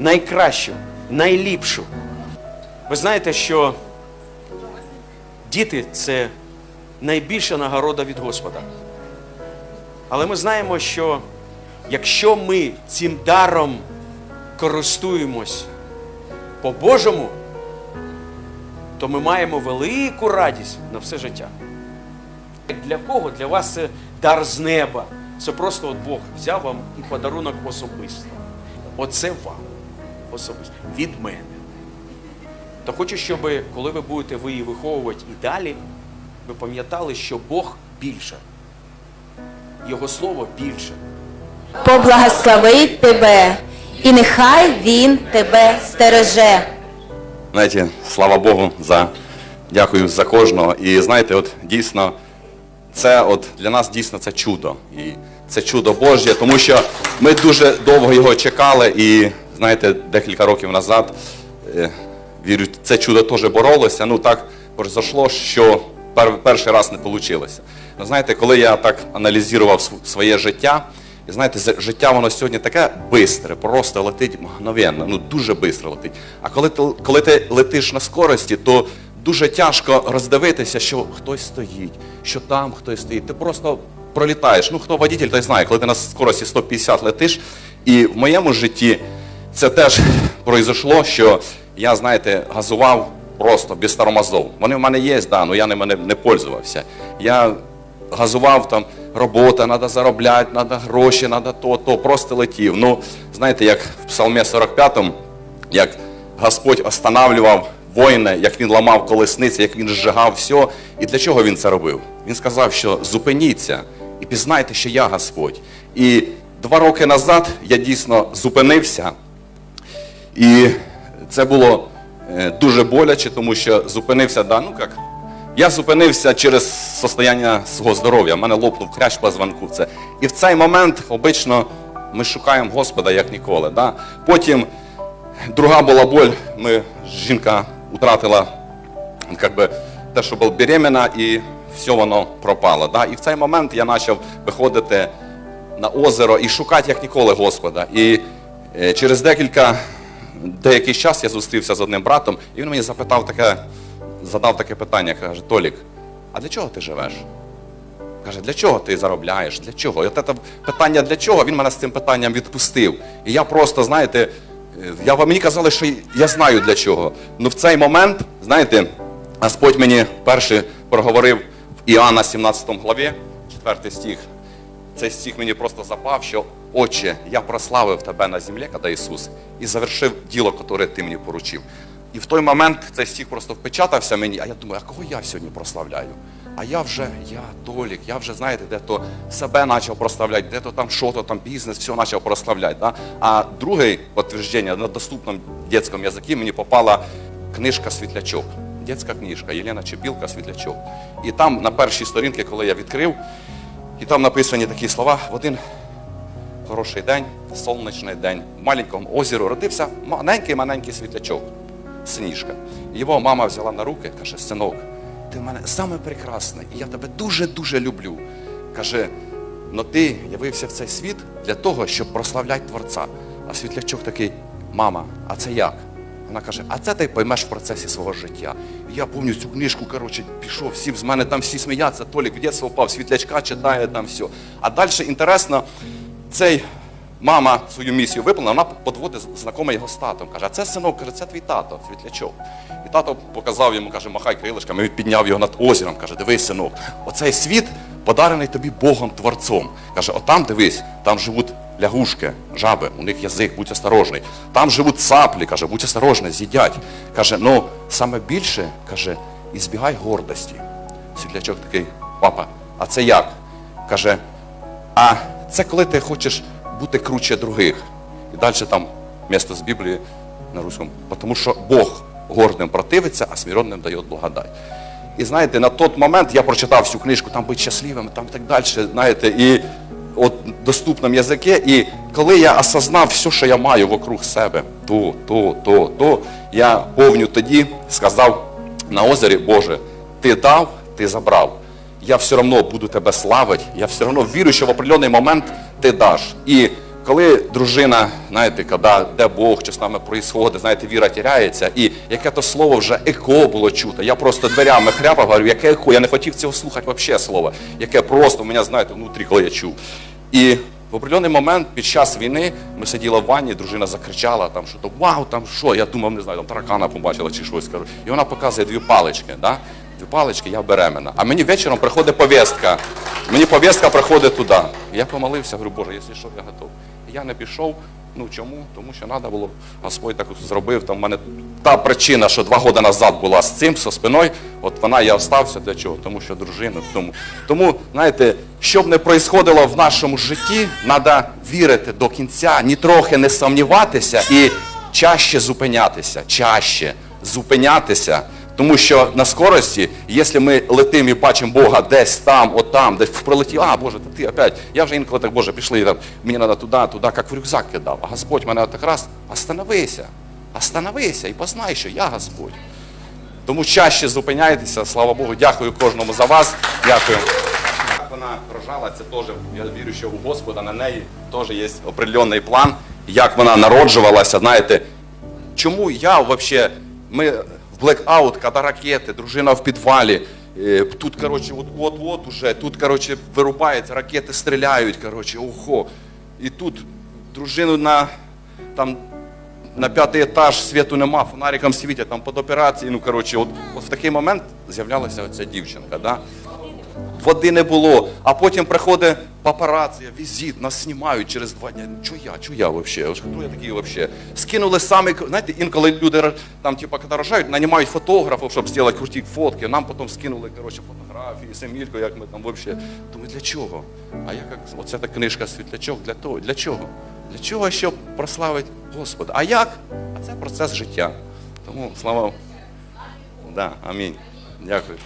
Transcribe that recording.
найкращу, найліпшу. Ви знаєте, що діти це найбільша нагорода від Господа. Але ми знаємо, що якщо ми цим даром користуємось по-божому, то ми маємо велику радість на все життя. Для кого? Для вас це дар з неба. Це просто от Бог взяв вам і подарунок особисто. Оце вам особисто. Від мене. То хочу, щоб коли ви будете ви її виховувати і далі, ви пам'ятали, що Бог більше. Його слово більше. поблагословить тебе, і нехай він тебе стереже. Знаєте, слава Богу, за дякую за кожного. І знаєте, от дійсно, це от для нас дійсно це чудо. І це чудо Божє, тому що ми дуже довго його чекали, і знаєте, декілька років назад, е, вірю, це чудо теж боролося. Ну так произошло, що перший раз не вийшло. Ну, знаєте, коли я так аналізував своє життя, і знаєте, життя воно сьогодні таке бистре, просто летить мгновенно, ну дуже швидко летить. А коли ти, коли ти летиш на скорості, то дуже тяжко роздивитися, що хтось стоїть, що там хтось стоїть. Ти просто пролітаєш. Ну, хто водитель, той знає, коли ти на скорості 150 летиш. І в моєму житті це теж произошло, що я, знаєте, газував просто без тормозов. Вони в мене є, да, але я ними не, не пользувався. Я газував там, робота, треба заробляти, треба гроші, треба то, то, просто летів. Ну, знаєте, як в Псалмі 45, як Господь останавливав воїна, як він ламав колесниці, як він зжигав все. І для чого він це робив? Він сказав, що зупиніться і пізнайте, що я Господь. І два роки назад я дійсно зупинився. І це було е, дуже боляче, тому що зупинився, да, ну як, я зупинився через состояння свого здоров'я. У мене лопнув хрящ. Це. І в цей момент обично ми шукаємо Господа як ніколи. Да? Потім друга була боль, ми, жінка втратила би, те, що була беременна, і все воно пропало. Да? І в цей момент я почав виходити на озеро і шукати як ніколи Господа. І е, через декілька деякий час я зустрівся з одним братом, і він мені запитав таке, задав таке питання, каже, Толік, а для чого ти живеш? Каже, для чого ти заробляєш? Для чого? І от це питання для чого, він мене з цим питанням відпустив. І я просто, знаєте, е, я, мені казали, що я знаю для чого. Ну в цей момент, знаєте, Господь мені перший проговорив в Іоанна 17 главі, 4 стих. Цей стих мені просто запав, що Отче, я прославив тебе на землі, коли Ісус, і завершив діло, яке ти мені поручив. І в той момент цей стих просто впечатався мені, а я думаю, а кого я сьогодні прославляю? А я вже, я Толік, я вже, знаєте, де то себе почав прославляти, де то там що то там бізнес, все почав прославляти. Да? А друге підтвердження на доступному дитячому язикі мені попала книжка Світлячок. Дітська книжка Єлена Чепілка Світлячок. І там на першій сторінці, коли я відкрив, і там написані такі слова в один хороший день, сонячний день, в маленькому озері родився маленький-маленький світлячок, синіжка. Його мама взяла на руки, каже, синок, ти в мене саме прекрасний, і я тебе дуже-дуже люблю. Каже, но ти явився в цей світ для того, щоб прославляти Творця. А світлячок такий, мама, а це як? Вона каже, а це ти поймеш в процесі свого життя. І я пам'ятаю цю книжку, коротше, пішов, всі з мене там всі сміються, Толік в дитинство впав, світлячка читає там все. А далі інтересно, цей мама свою місію виповнила, вона підводить знайомий його з татом. Каже, а це синок, каже, це твій тато, світлячок. І тато показав йому, каже, махай крилишками, він підняв його над озером, каже, дивись, синок, оцей світ подарений тобі Богом Творцом. Каже, отам дивись, там живуть лягушки, жаби, у них язик, будь осторожний. Там живуть цаплі, каже, будь осторожний, з'їдять. Каже, ну саме більше, каже, і збігай гордості. Світлячок такий, папа, а це як? Каже, а це коли ти хочеш бути круче других. І далі там місто з Біблії на руському. Тому що Бог гордим противиться, а смиренним дає благодать. І знаєте, на той момент я прочитав всю книжку, там бути щасливим, там так далі, знаєте, і от доступному язикі. І коли я осознав все, що я маю вокруг себе, то, то, то, то, я повню тоді сказав на озері, Боже, ти дав, ти забрав я все одно буду тебе славити, я все одно вірю, що в определений момент ти даш. І коли дружина, знаєте, коли, де Бог, що з нами відбувається, знаєте, віра тіряється, і яке то слово вже еко було чути. Я просто дверями хряпав, говорю, яке еко, я не хотів цього слухати взагалі слово, яке просто мене, знаєте, внутрі, коли я чув. І в определений момент під час війни ми сиділи в ванні, дружина закричала, там, що то вау, там що, я думав, не знаю, там таракана побачила чи щось. кажу. І вона показує дві палички. Да? Дві палички, я беременна. А мені вечором приходить повістка. Мені повістка приходить туди. Я помолився, говорю, Боже, якщо що, я готов. Я не пішов. Ну чому? Тому що треба було, Господь так зробив. Там в мене та причина, що два роки назад була з цим, зі спиною, от вона я остався для чого? Тому що дружина. Тому, тому знаєте, що б не происходило в нашому житті, треба вірити до кінця, ні трохи не сумніватися і чаще зупинятися, чаще зупинятися. Тому що на скорості, якщо ми летимо і бачимо Бога десь там, отам, десь прилетів, а Боже, та ти опять. Я вже інколи так, Боже, пішли, там, мені треба туди, туди, як в рюкзак кидав. А Господь мене так раз, остановися, остановися і познай, що я Господь. Тому чаще зупиняйтеся, слава Богу, дякую кожному за вас. Дякую. Як вона рожала, це теж, я вірю, що у Господа на неї теж є определенний план, як вона народжувалася, знаєте, чому я взагалі, ми блекаут, коли ракети, дружина в підвалі, е, тут, коротше, от, от, от уже, тут, коротше, вирубається, ракети стріляють, коротше, охо. І тут дружину на, там, на п'ятий етаж світу нема, фонариком світять, там під операції, ну, коротше, от, от в такий момент з'являлася оця дівчинка, да? Води не було, а потім приходить папараці, візит, нас знімають через два дні. Чо я, чо я взагалі? Хто я такий взагалі? Скинули самі, знаєте, інколи люди там, типу, коли рожають, нанімають фотографів, щоб зробити круті фотки. Нам потім скинули коротше, фотографії, семільку, як ми там взагалі. Думаю, для чого? А я як оце та книжка світлячок, для того, для чого? Для чого, щоб прославити Господа? А як? А це процес життя. Тому слава. Да, амінь. Дякую.